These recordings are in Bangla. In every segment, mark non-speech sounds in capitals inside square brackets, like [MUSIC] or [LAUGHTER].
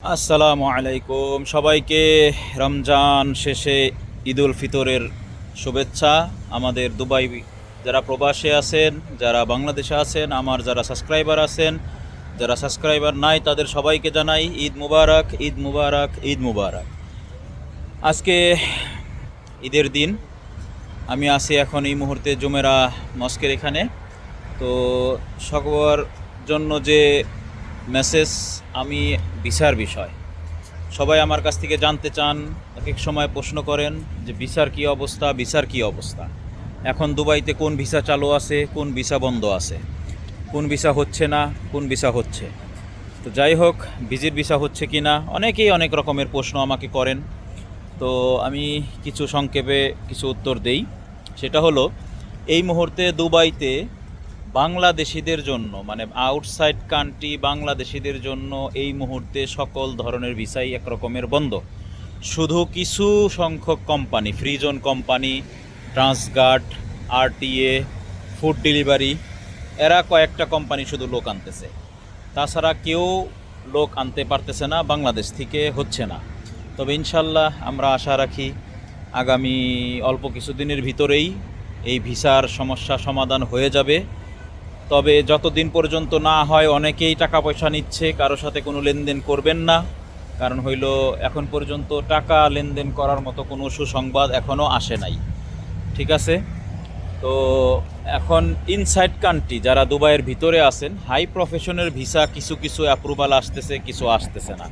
আসসালামু আলাইকুম। সবাইকে রমজান শেষে ঈদুল ফিতরের শুভেচ্ছা। আমাদের দুবাই যারা প্রবাসে আছেন, যারা বাংলাদেশে আছেন, আমার যারা সাবস্ক্রাইবার আছেন, যারা সাবস্ক্রাইবার নাই, তাদের সবাইকে জানাই ঈদ মুবারক ঈদ মুবারক ঈদ মুবারক। আজকে ঈদের দিন। আমি আছি এখন এই মুহূর্তে জুমেরা মস্কের এখানে। তো সবার জন্য যে মেসেজ আমি বিচার বিষয়। সবাই আমার কাছ থেকে জানতে চান এক এক সময় প্রশ্ন করেন যে ভিসার কি অবস্থা ভিসার কি অবস্থা? এখন দুবাইতে কোন ভিসা চালু আছে, কোন ভিসা বন্ধ আছে? কোন ভিসা হচ্ছে না, কোন ভিসা হচ্ছে? তো যাই হোক, ভিজিট ভিসা হচ্ছে কি না, অনেকেই অনেক রকমের প্রশ্ন আমাকে করেন। তো আমি কিছু সংক্ষেপে কিছু উত্তর দেই। সেটা হলো, এই মুহূর্তে দুবাইতে বাংলাদেশিদের জন্য মানে আউটসাইড কান্ট্রি বাংলাদেশিদের জন্য এই মুহূর্তে সকল ধরনের ভিসাই এক রকমের বন্ধ। শুধু কিছু সংখ্যক company free zone company Transguard RTA food delivery এরা কয়েকটা কোম্পানি শুধু লোক আনতেছে। তাছাড়া কেউ লোক আনতে পারতেছে না, বাংলাদেশ থেকে হচ্ছে না। তবে ইনশাল্লাহ আমরা আশা রাখি আগামী অল্প কিছুদিনের ভিতরেই এই ভিসার সমস্যা সমাধান হয়ে যাবে। তবে যতদিন পর্যন্ত না হয় অনেকেই টাকা পয়সা নিচ্ছে কারও সাথে কোনো লেনদেন করবেন না। কারণ হইল, এখন পর্যন্ত টাকা লেনদেন করার মতো কোনো সুসংবাদ এখনও আসে নাই। ঠিক আছে? তো এখন ইনসাইড কান্ট্রি যারা দুবাইয়ের ভিতরে আছেন হাই প্রফেশনের ভিসা কিছু কিছু অ্যাপ্রুভাল আসতেছে, কিছু আসতেছে না।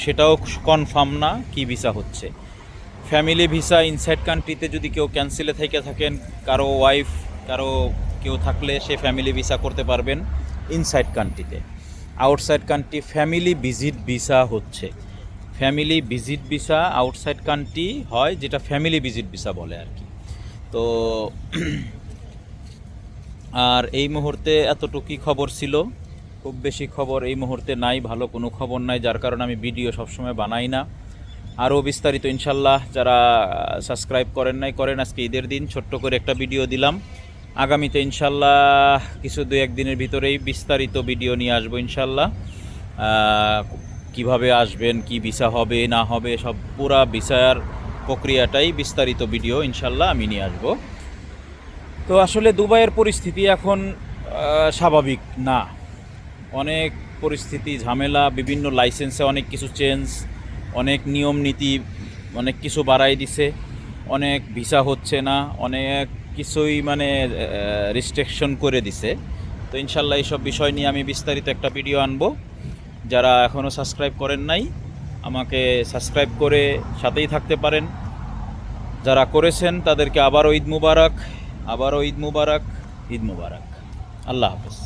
সেটাও কনফার্ম না কি ভিসা হচ্ছে। ফ্যামিলি ভিসা ইনসাইড কান্ট্রিতে যদি কেউ ক্যান্সেলে থেকে থাকেন, কারও ওয়াইফ কারও কেউ থাকলে সে ফ্যামিলি ভিসা করতে পারবেন ইনসাইড কান্ট্রিতে outside country family visit visa হচ্ছে। Family visit visa outside country হয় যেটা ফ্যামিলি ভিজিট ভিসা বলে আর কি। তো [CLEARS THROAT] আর এই মুহূর্তে এতটুকুই খবর ছিল। খুব বেশি খবর এই মুহূর্তে নাই, ভালো কোনো খবর নাই, যার কারণে আমি ভিডিও সবসময় বানাই না। আরও বিস্তারিত ইনশাল্লাহ যারা সাবস্ক্রাইব করেন নাই, করেন আজকে ঈদের দিন, ছোট্ট করে একটা ভিডিও দিলাম। আগামীতে ইনশাল্লাহ কিছু দু একদিনের ভিতরেই বিস্তারিত ভিডিও নিয়ে আসব ইনশাল্লাহ। কীভাবে আসবেন, কি ভিসা হবে, না হবে, সব পুরা ভিসার প্রক্রিয়াটাই বিস্তারিত ভিডিও ইনশাল্লাহ আমি নিয়ে আসব। তো আসলে দুবাইয়ের পরিস্থিতি এখন স্বাভাবিক না। অনেক পরিস্থিতি, ঝামেলা, বিভিন্ন লাইসেন্সে অনেক কিছু চেঞ্জ, অনেক নিয়ম নীতি, অনেক কিছু বাড়াই দিছে। অনেক ভিসা হচ্ছে না, অনেক কিছুই মানে রিস্ট্রিকশন করে দিছে। তো ইনশাল্লাহ এইসব বিষয় নিয়ে আমি বিস্তারিত একটা ভিডিও আনব। যারা এখনও সাবস্ক্রাইব করেন নাই, আমাকে সাবস্ক্রাইব করে সাথেই থাকতে পারেন। যারা করেছেন, তাদেরকে আবারও ঈদ মুবারক, আবারও ঈদ মুবারক ঈদ মুবারক। আল্লাহ হাফেজ।